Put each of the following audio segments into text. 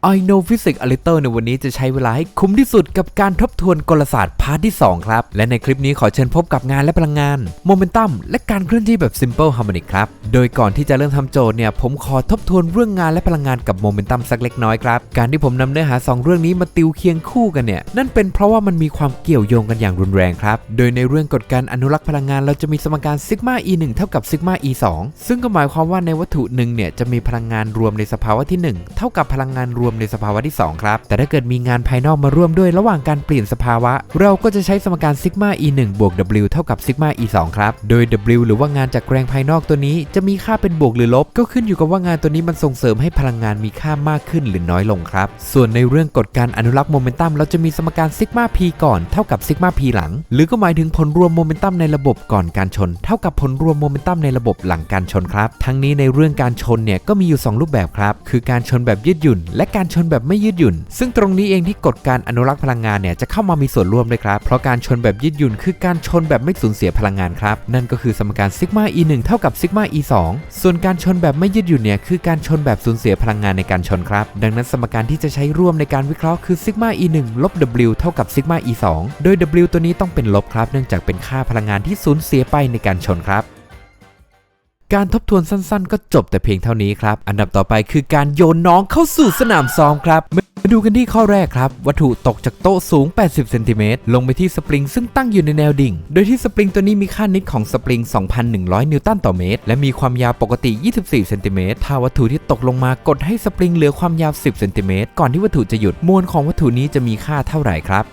I know physics a little ในวันนี้จะใช้เวลาให้คุ้มที่สุดกับการทบทวนกลศาสตร์พาร์ทที่ 2 ครับ และในคลิปนี้ขอเชิญพบกับงานและพลังงานโมเมนตัมและการเคลื่อนที่แบบ simple harmonic ครับ โดยก่อนที่จะเริ่มทำโจทย์เนี่ย ผมขอทบทวนเรื่องงานและพลังงานกับโมเมนตัมสักเล็กน้อยครับ การที่ผมนำเนื้อหา 2 เรื่องนี้มาติวเคียงคู่กันเนี่ย นั่นเป็นเพราะว่ามันมีความเกี่ยวโยงกันอย่างรุนแรงครับ โดยในเรื่องกฎการอนุรักษ์พลังงานเราจะมีสมการซิกมา e 1เท่ากับซิกมา e 2ซึ่งก็หมายความว่าในวัตถุหนึ่งเนี่ยจะมีพลังงานรวมในสภาวะที่ 1 เท่ากับพลังงานรวมมในสภาวะที่ 2 ครับ แต่ถ้าเกิดมีงานภายนอกมาร่วมด้วยระหว่างการเปลี่ยนสภาวะ เราก็จะใช้สมการซิกมา e 1บวก w เท่ากับซิกมา e 2ครับ โดย w หรือว่างานจากแรงภายนอกตัวนี้ จะมีค่าเป็นบวกหรือลบ ก็ขึ้นอยู่กับว่างานตัวนี้มันส่งเสริมให้พลังงานมีค่ามากขึ้นหรือน้อยลงครับ ส่วนในเรื่องกฎการอนุรักษ์โมเมนตัมเราจะมีสมการซิกมา p ก่อนเท่ากับซิกมา p หลัง หรือก็หมายถึงผลรวมโมเมนตัมในระบบก่อนการชน เท่ากับผลรวมโมเมนตัมในระบบหลังการชนครับ ทั้งนี้ในเรื่องการชนเนี่ยก็มีอยู่ 2 รูปแบบครับ คือการชนแบบยืดหยุ่นและการการชนแบบไม่ยืดหยุ่น ซึ่งตรงนี้เองที่กฎการอนุรักษ์พลังงานเนี่ยจะเข้ามามีส่วนร่วมด้วยครับ เพราะการชนแบบยืดหยุ่นคือการชนแบบไม่สูญเสียพลังงานครับ นั่นก็คือสมการซิกมา e 1เท่ากับซิกมา e 2ส่วนการชนแบบไม่ยืดหยุ่นเนี่ยคือการชนแบบสูญเสียพลังงานในการชนครับ ดังนั้นสมการที่จะใช้ร่วมในการวิเคราะห์คือซิกมา e 1ลบ w เท่ากับซิกมา e 2โดย w ตัวนี้ต้องเป็นลบครับ เนื่องจากเป็นค่าพลังงานที่สูญเสียไปในการชนครับ การทบทวนสั้นๆ ก็จบแต่เพียงเท่านี้ครับ อันดับต่อไปคือการโยนน้องเข้าสู่สนามซ้อมครับมาดูกันที่ข้อแรกครับ วัตถุตกจากโต๊ะสูง 80 เซนติเมตรลงไปที่สปริงซึ่งตั้งอยู่ในแนวดิ่ง โดยที่สปริงตัวนี้มีค่านิดของสปริง 2,100 นิวตันต่อเมตร และมีความยาวปกติ 24 เซนติเมตรถ้าวัตถุที่ตกลงมากดให้สปริงเหลือความยาว 10 เซนติเมตรก่อนที่วัตถุจะหยุดมวลของวัตถุนี้จะมีค่าเท่าไหร่ครับ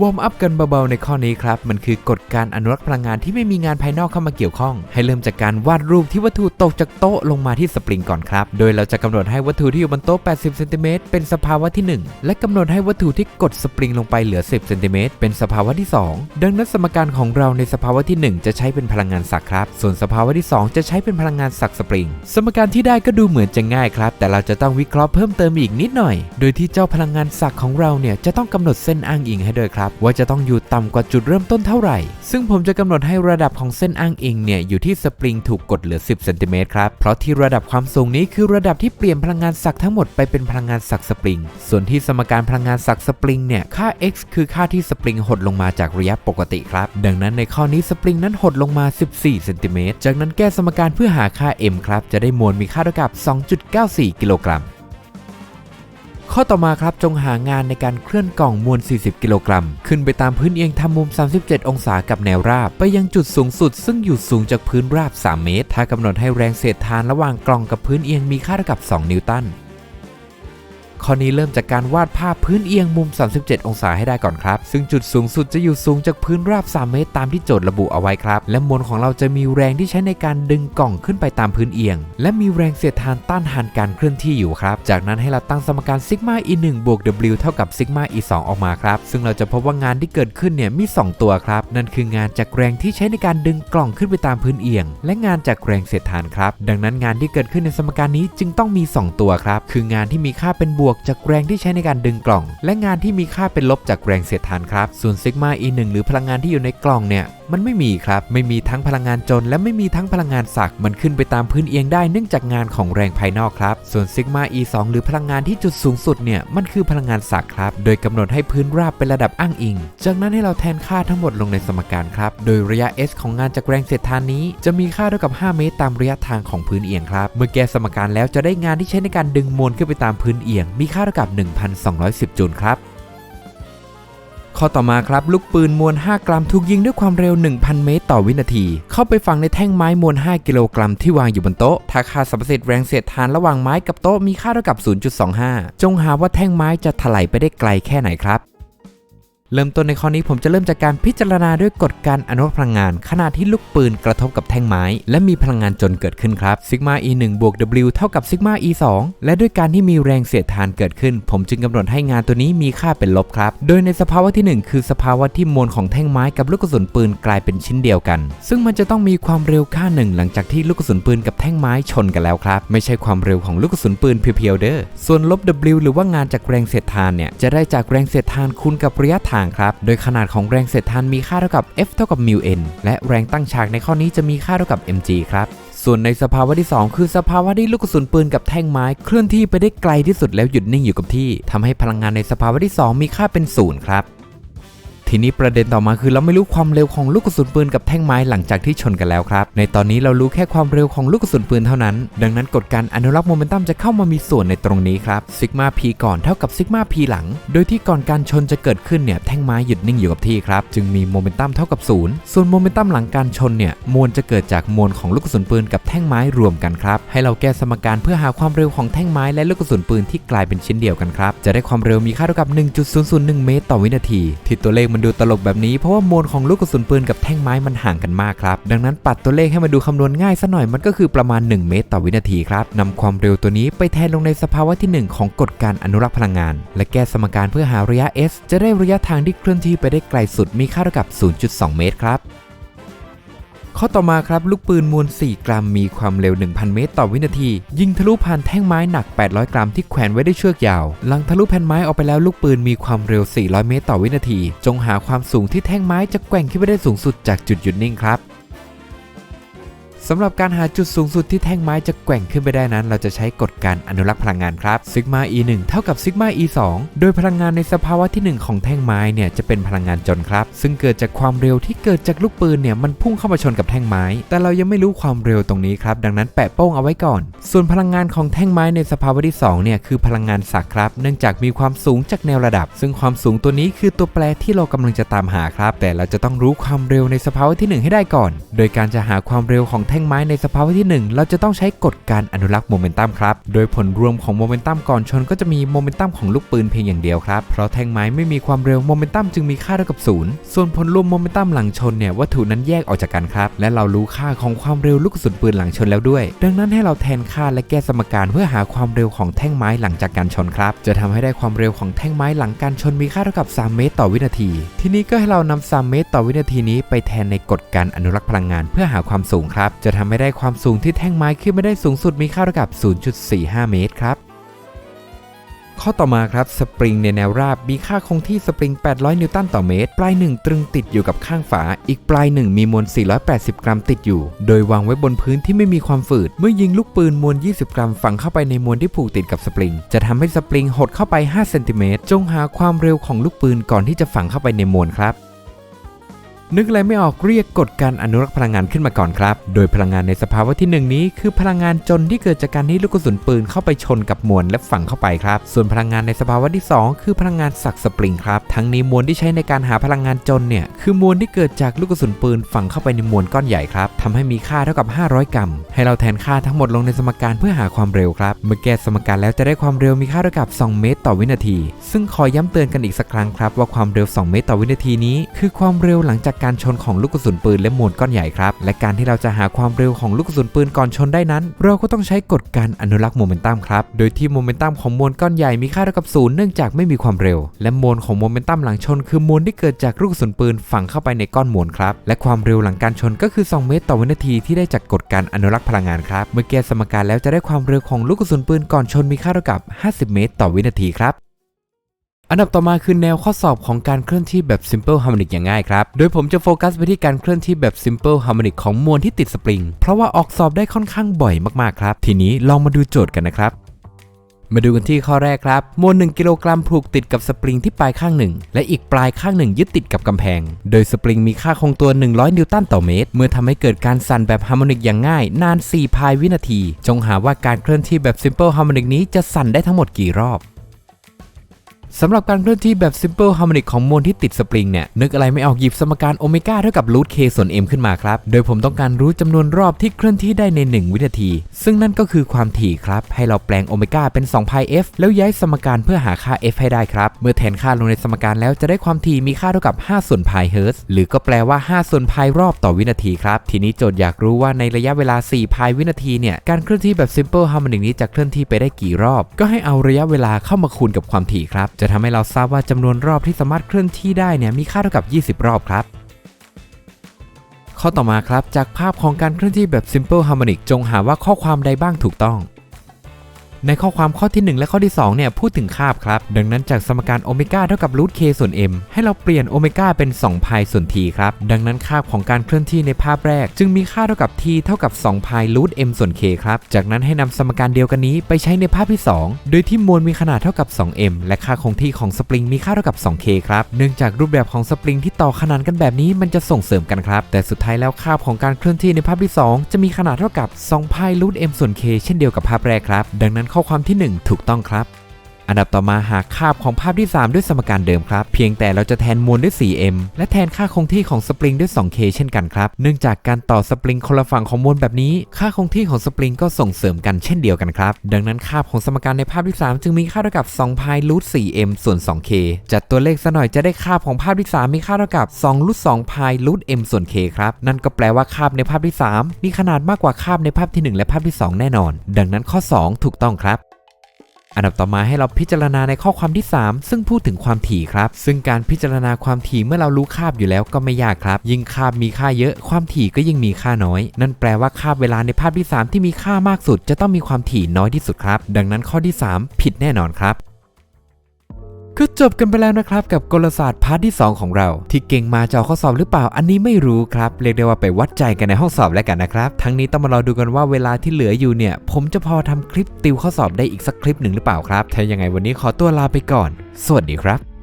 วอร์มอัพกันเบาๆในข้อนี้ครับ มันคือกฎการอนุรักษ์พลังงานที่ไม่มีงานภายนอกเข้ามาเกี่ยวข้อง ให้เริ่มจากการวาดรูปที่วัตถุตกจากโต๊ะลงมาที่สปริงก่อนครับ โดยเราจะกำหนดให้วัตถุที่อยู่บนโต๊ะ 80 เซนติเมตรเป็นสภาวะที่ 1 และกำหนดให้วัตถุที่กดสปริงลงไปเหลือ 10 เซนติเมตรเป็นสภาวะที่ 2 ดังนั้นสมการของเราในสภาวะที่ 1 จะใช้เป็นพลังงานศักครับ ส่วนสภาวะที่ 2 จะใช้เป็นพลังงานศักสปริง สมการที่ได้ก็ดูเหมือนจะง่ายครับ แต่เราจะต้องวิเคราะห์เพิ่มเติมอีกนิดหน่อย โดยที่เจ้าพลังงานศักของเราเนี่ยจะต้องกำหนดเส้นอ้างอิงให้ด้วยครับว่าจะต้องอยู่ต่ำกว่าจุดเริ่มต้นเท่าไหร่ ซึ่งผมจะกำหนดให้ระดับของเส้นอ้างอิงเนี่ยอยู่ที่สปริงถูกกดเหลือ 10เซนติเมตรครับ เพราะที่ระดับความสูงนี้คือระดับที่เปลี่ยนพลังงานศักทั้งหมดไปเป็นพลังงานศักสปริง ส่วนที่สมการพลังงานศักสปริงเนี่ยค่า x คือค่าที่สปริงหดลงมาจากระยะปกติครับ ดังนั้นในข้อนี้สปริงนั้นหดลงมา 14เซนติเมตรจากนั้นแก้สมการเพื่อหาค่า m ครับจะได้มวลมีค่าเท่ากับ 2.94 กิโลกรัม ข้อต่อมาครับจงหางานในการเคลื่อนกล่องมวล 40 กิโลกรัม ขึ้นไปตามพื้นเอียงทำมุม 37 องศากับแนวราบ ไปยังจุดสูงสุด ซึ่งอยู่สูงจากพื้นราบ 3 เมตร ถ้ากำหนดให้แรงเสียดทานระหว่างกล่องกับพื้นเอียงมีค่าเท่ากับ 2 นิวตัน ข้อนี้เริ่มจากการวาดภาพพื้นเอียงมุม 37 องศาให้ได้ก่อนครับ ซึ่งจุดสูงสุดจะอยู่สูงจากพื้นราบ 3 เมตรตามที่โจทย์ระบุเอาไว้ครับ และมวลของเราจะมีแรงที่ใช้ในการดึงกล่องขึ้นไปตามพื้นเอียง และมีแรงเสียดทานต้านทานการเคลื่อนที่อยู่ครับ จากนั้นให้เราตั้งสมการซิกมา e 1บวก w เท่ากับซิกมา e 2ออกมาครับ ซึ่งเราจะพบว่างานที่เกิดขึ้นเนี่ยมี 2 ตัวครับ นั่นคืองานจากแรงที่ใช้ในการดึงกล่องขึ้นไปตามพื้นเอียง และงานจากแรงเสียดทานครับ ดังนั้นงานที่เกิดขึ้นในสมการนี้จึงต้องมี 2 ตัวครับ คืองานที่มีค่าเป็นบวกจากแรงที่ใช้ในการดึงกล่อง และงานที่มีค่าเป็นลบจากแรงเสียดทานครับ ส่วนซิกมา e 1 หรือพลังงานที่อยู่ในกล่องเนี่ยมันไม่มีครับ ไม่มีทั้งพลังงานจน และไม่มีทั้งพลังงานศักมันขึ้นไปตามพื้นเอียงได้เนื่องจากงานของแรงภายนอกครับ ส่วนซิกมา e 2 หรือพลังงานที่จุดสูงสุดเนี่ยมันคือพลังงานศักครับ โดยกำหนดให้พื้นราบเป็นระดับอ้างอิง จากนั้นให้เราแทนค่าทั้งหมดลงในสมการครับ โดยระยะ s ของงานจากแรงเสียดทานนี้ จะมีค่าเท่ากับ 5 เมตร ตามระยะทางของพื้นเอียงครับ เมื่อแก้สมการแล้วจะได้งานที่ใช้ในการดึงมวลขึ้นไปตามพื้นเอียง มีค่าเท่ากับ 1,210 จูลครับ ข้อต่อมาครับ ลูกปืนมวล 5 กรัมถูกยิงด้วยความเร็ว 1,000 เมตรต่อวินาที เข้าไปฝังในแท่งไม้มวล 5 กิโลกรัมที่วางอยู่บนโต๊ะ ถ้าค่าสัมประสิทธิ์แรงเสียดทานระหว่างไม้กับโต๊ะมีค่าเท่ากับ 0.25 จงหาว่าแท่งไม้จะถลายไปได้ไกลแค่ไหนครับ เริ่มต้นในข้อนี้ผมจะเริ่มจากการพิจารณาด้วยกฎการอนุพลังงาน ขณะที่ลูกปืนกระทบกับแท่งไม้ และมีพลังงานจนเกิดขึ้นครับซิกมา e 1บวก w เท่ากับซิกมา e 2และด้วยการที่มีแรงเสียดทานเกิดขึ้น ผมจึงกำหนดให้งานตัวนี้มีค่าเป็นลบครับ โดยในสภาวะที่ 1 คือสภาวะที่มวลของแท่งไม้กับลูกกระสุนปืนกลายเป็นชิ้นเดียวกัน ซึ่งมันจะต้องมีความเร็วค่าหนึ่งหลังจากที่ลูกกระสุนปืนกับแท่งไม้ชนกันแล้วครับ ไม่ใช่ความเร็วของลูกกระสุนปืนเพียวๆเด้อส่วนลบ w หรือว่างานจากแรงเสียดทานเนี่ยจะได้จากแรงเสียดทานคูณกับระยะทางครับ โดยขนาดของแรงเสียดทานมีค่าเท่ากับ F เท่ากับ μ n และแรงตั้งฉากในข้อนี้จะมีค่าเท่ากับ mg ครับส่วนในสภาวะที่ 2 คือสภาวะที่ลูกกระสุนปืนกับแท่งไม้เคลื่อนที่ไปได้ไกลที่สุดแล้วหยุดนิ่งอยู่กับที่ทำให้พลังงานในสภาวะที่ 2 มีค่าเป็นศูนย์ครับ ทีนี้ประเด็นต่อมาคือเราไม่รู้ความเร็วของลูกกระสุนปืนกับแท่งไม้หลังจากที่ชนกันแล้วครับ ในตอนนี้เรารู้แค่ความเร็วของลูกกระสุนปืนเท่านั้น ดังนั้นกฎการอนุรักษ์โมเมนตัมจะเข้ามามีส่วนในตรงนี้ครับซิกมา p ก่อนเท่ากับซิกมา p หลัง โดยที่ก่อนการชนจะเกิดขึ้นเนี่ยแท่งไม้หยุดนิ่งอยู่กับที่ครับ จึงมีโมเมนตัมเท่ากับศูนย์ส่วนโมเมนตัมหลังการชนเนี่ยมวลจะเกิดจากมวลของลูกกระสุนปืนกับแท่งไม้รวมกันครับ ให้เราแก้สมการเพื่อหาความเร็วของแท่งไม้และลูกกระสุนปืนที่กลายเป็นชิ้นเดียวกันครับ จะได้ความเร็วมีค่าเท่ากับ 1.001 เมตรต่อวินาที ที่ตัวเลขมันดูตลกแบบนี้เพราะว่ามวลของลูกกระสุนปืนกับแท่งไม้มันห่างกันมากครับ ดังนั้นปัดตัวเลขให้มันดูคำนวณง่ายซะหน่อยมันก็คือประมาณ 1 เมตรต่อวินาทีครับนำความเร็วตัวนี้ไปแทนลงในสภาวะที่ 1 ของกฎการอนุรักษ์พลังงาน และแก้สมการเพื่อหาระยะ s จะได้ระยะทางที่เคลื่อนที่ไปได้ไกลสุดมีค่าเท่ากับ 0.2 เมตรครับ ข้อต่อมาครับลูกปืนมวล 4 กรัมมีความเร็ว 1,000 เมตรต่อวินาที ยิงทะลุผ่านแท่งไม้หนัก 800 กรัมที่แขวนไว้ด้วยเชือกยาว หลังทะลุแผ่นไม้ออกไปแล้วลูกปืนมีความเร็ว 400 เมตรต่อวินาที จงหาความสูงที่แท่งไม้จะแกว่งขึ้นไปได้สูงสุดจากจุดหยุดนิ่งครับ สำหรับการหาจุดสูงสุดที่แท่งไม้จะแกว่งขึ้นไปได้นั้น เราจะใช้กฎการอนุรักษ์พลังงานครับซิกมา e 1 เท่ากับซิกมา e 2 โดยพลังงานในสภาวะที่ 1 ของแท่งไม้เนี่ยจะเป็นพลังงานจนครับ ซึ่งเกิดจากความเร็วที่เกิดจากลูกปืนเนี่ยมันพุ่งเข้ามาชนกับแท่งไม้ แต่เรายังไม่รู้ความเร็วตรงนี้ครับ ดังนั้นแปะโป้งเอาไว้ก่อน ส่วนพลังงานของแท่งไม้ในสภาวะที่2เนี่ยคือพลังงานสักครับ เนื่องจากมีความสูงจากแนวระดับ ซึ่งความสูงตัวนี้คือตัวแปรที่เรากำลังจะตามหาครับ แต่เราจะต้องรู้ความเร็วในสภาวะที่ 1 ให้ได้ก่อน โดยการจะหาความเร็วของแท่งไม้ในสภาวะที่ 1 เราจะต้องใช้กฎการอนุรักษ์โมเมนตัมครับ โดยผลรวมของโมเมนตัมก่อนชนก็จะมีโมเมนตัมของลูกปืนเพียงอย่างเดียวครับ เพราะแท่งไม้ไม่มีความเร็วโมเมนตัมจึงมีค่าเท่ากับศูนย์ส่วนผลรวมโมเมนตัมหลังชนเนี่ยวัตถุนั้นแยกออกจากกันครับ และเรารู้ค่าของความเร็วลูกกระสุนปืนหลังชนแล้วด้วย ดังนั้นให้เราแทนค่าและแก้สมการเพื่อหาความเร็วของแท่งไม้หลังจากการชนครับ จะทำให้ได้ความเร็วของแท่งไม้หลังการชนมีค่าเท่ากับ 3 เมตรต่อวินาที ทีนี้ก็ให้เรานำ3เมตร ต่อวินาทีนี้ไปแทนในกฎการอนุรักษ์พลังงานเพื่อหาความสูงครับจะทำให้ได้ความสูงที่แท่งไม้ขึ้นไม่ได้สูงสุดมีค่าเท่ากับ 0.45 เมตรครับ ข้อต่อมาครับสปริงในแนวราบมีค่าคงที่สปริง 800 นิวตันต่อเมตร ปลายหนึ่งตรึงติดอยู่กับข้างฝา อีกปลายหนึ่งมีมวล 480 กรัมติดอยู่ โดยวางไว้บนพื้นที่ไม่มีความฝืด เมื่อยิงลูกปืนมวล 20 กรัมฝังเข้าไปในมวลที่ผูกติดกับสปริง จะทำให้สปริงหดเข้าไป5เซนติเมตรจงหาความเร็วของลูกปืนก่อนที่จะฝังเข้าไปในมวลครับ นึกอะไรไม่ออกเรียกกฎการอนุรักษ์พลังงานขึ้นมาก่อนครับ โดยพลังงานในสภาวะที่หนึ่งนี้ คือพลังงานจนที่เกิดจากการที่ลูกกระสุนปืนเข้าไปชนกับมวลและฝังเข้าไปครับ ส่วนพลังงานในสภาวะที่ 2 คือพลังงานสักสปริงครับ ทั้งนี้มวลที่ใช้ในการหาพลังงานจนเนี่ยคือมวลที่เกิดจากลูกกระสุนปืนฝังเข้าไปในมวลก้อนใหญ่ครับทำให้มีค่าเท่ากับ 500 กรัม ให้เราแทนค่าทั้งหมดลงในสมการเพื่อหาความเร็วครับ เมื่อแก้สมการแล้วจะได้ความเร็วมีค่าเท่ากับ 2 เมตร ต่อวินาที ซึ่งขอย้ำเตือนกันอีกสักครั้งครับว่าความเร็ว 2 เมตร ต่อวินาทีนี้ คือความเร็วหลังจากการชนของลูกกระสุนปืนและมวลก้อนใหญ่ครับ และการที่เราจะหาความเร็วของลูกกระสุนปืนก่อนชนได้นั้น เราก็ต้องใช้กฎการอนุรักษ์โมเมนตัมครับ โดยที่โมเมนตัมของมวลก้อนใหญ่มีค่าเท่ากับศูนย์เนื่องจากไม่มีความเร็ว และมวลของโมเมนตัมหลังชน คือมวลที่เกิดจากลูกกระสุนปืนฝังเข้าไปในก้อนมวลครับ และความเร็วหลังการชนก็คือ 2 เมตรต่อวินาทีที่ได้จากกฎการอนุรักษ์พลังงานครับ เมื่อแก้สมการแล้วจะได้ความเร็วของลูกกระสุนปืนก่อนชนมีค่าเท่ากับ 50 เมตร ต่อวินาทีครับ อันดับต่อมาคือแนวข้อสอบของการเคลื่อนที่แบบ Simple Harmonic อย่างง่ายครับ โดยผมจะโฟกัสไปที่การเคลื่อนที่แบบ Simple Harmonic ของมวลที่ติดสปริง เพราะว่าออกสอบได้ค่อนข้างบ่อยมากๆครับ ทีนี้ลองมาดูโจทย์กันนะครับ มาดูกันที่ข้อแรกครับ มวล 1 กิโลกรัมผูกติดกับสปริงที่ปลายข้างหนึ่ง และอีกปลายข้างหนึ่งยึดติดกับกำแพง โดยสปริงมีค่าคงตัว 100 นิวตันต่อเมตร เมื่อทำให้เกิดการสั่นแบบฮาร์โมนิกอย่างง่าย นาน 4 พายวินาที จงหาว่าการเคลื่อนที่แบบ Simple Harmonic นี้จะสั่นได้ทั้งหมดกี่รอบ สำหรับการเคลื่อนที่แบบ Simple Harmonic ของมวลที่ติดสปริงเนี่ย นึกอะไรไม่ออกหยิบสมการโอเมก้าเท่ากับรูท k ส่วน m ขึ้นมาครับ โดยผมต้องการรู้จำนวนรอบที่เคลื่อนที่ได้ใน 1 วินาที ซึ่งนั่นก็คือความถี่ครับ ให้เราแปลงโอเมก้าเป็น2 pi f แล้วย้ายสมการเพื่อหาค่า f ให้ได้ครับ เมื่อแทนค่าลงในสมการแล้วจะได้ความถี่มีค่าเท่ากับ 5 ส่วน pi hertz หรือก็แปลว่า 5 ส่วน pi รอบต่อวินาทีครับ ทีนี้โจทย์อยากรู้ว่าในระยะเวลา 4 pi วินาทีเนี่ยการเคลื่อนที่แบบ Simple Harmonic นี้จะเคลื่อนที่ไปได้กี่รอบ ก็ให้เอาระยะเวลาเข้ามาคูณกับความถี่ครับจะทำให้เราทราบว่าจำนวนรอบที่สามารถเคลื่อนที่ได้เนี่ยมีค่าเท่ากับ 20 รอบครับข้อต่อมาครับ จากภาพของการเคลื่อนที่แบบ Simple Harmonic จงหาว่าข้อความใดบ้างถูกต้อง ในข้อความข้อที่ 1 และข้อที่2เนี่ยพูดถึงคาบครับ ดังนั้นจากสมการโอเมก้าเท่ากับรูท k ส่วน m ให้เราเปลี่ยนโอเมก้าเป็น2พายส่วน t ครับ ดังนั้นคาบของการเคลื่อนที่ในภาพแรก จึงมีค่าเท่ากับ t เท่ากับ2พายรูท m ส่วน k ครับ จากนั้นให้นำสมการเดียวกันนี้ไปใช้ในภาพที่ 2 โดยที่มวลมีขนาดเท่ากับ 2m และค่าคงที่ของสปริงมีค่าเท่ากับ 2k ครับ เนื่องจากรูปแบบของสปริงที่ต่อขนานกันแบบนี้มันจะส่งเสริมกันครับ แต่สุดท้ายแล้วคาบของการเคลื่อนที่ในภาพที่ 2 จะมีขนาดเท่ากับ2พายรูท m ส่วน k เช่นเดียวกับภาพแรกครับ ดังนั้นข้อความที่ 1 ถูกต้องครับ อันดับต่อมาหาคาบของภาพที่ 3 ด้วยสมการเดิมครับ เพียงแต่เราจะแทนมวลด้วย 4m และแทนค่าคงที่ของสปริงด้วย 2k เช่นกันครับ เนื่องจากการต่อสปริงคนละฝั่งของมวลแบบนี้ ค่าคงที่ของสปริงก็ส่งเสริมกันเช่นเดียวกันครับ ดังนั้นคาบของสมการในภาพที่ 3 จึงมีค่าเท่ากับ2พายรูท 4m ส่วน 2k จัดตัวเลขซะหน่อยจะได้คาบของภาพที่ 3 มีค่าเท่ากับ2รูท2พายรูท m ส่วน k ครับ นั่นก็แปลว่าคาบในภาพที่ 3 มีขนาดมากกว่าคาบในภาพที่ 1 และภาพที่ 2 แน่นอน ดังนั้นข้อ 2 ถูกต้องครับ อันดับต่อมาให้เราพิจารณาในข้อความที่ 3 ซึ่งพูดถึงความถี่ครับ ซึ่งการพิจารณาความถี่เมื่อเรารู้คาบอยู่แล้วก็ไม่ยากครับ ยิ่งคาบมีค่าเยอะ ความถี่ก็ยิ่งมีค่าน้อย นั่นแปลว่าคาบเวลาในภาพที่ 3 ที่มีค่ามากสุด จะต้องมีความถี่น้อยที่สุดครับ ดังนั้นข้อที่ 3 ผิดแน่นอนครับ ก็จบกันไปแล้วนะครับกับกลศาสตร์พาร์ทที่ 2 ของเรา ที่เก่งมาจะเอาข้อสอบหรือเปล่า อันนี้ไม่รู้ครับ เรียกได้ว่าไปวัดใจกันในห้องสอบแล้วกันนะครับ ทั้งนี้ต้องมารอดูกันว่าเวลาที่เหลืออยู่เนี่ย ผมจะพอทำคลิปติวข้อสอบได้อีกสักคลิปหนึ่งหรือเปล่าครับถ้ายังไงวันนี้ขอตัวลาไปก่อน สวัสดีครับ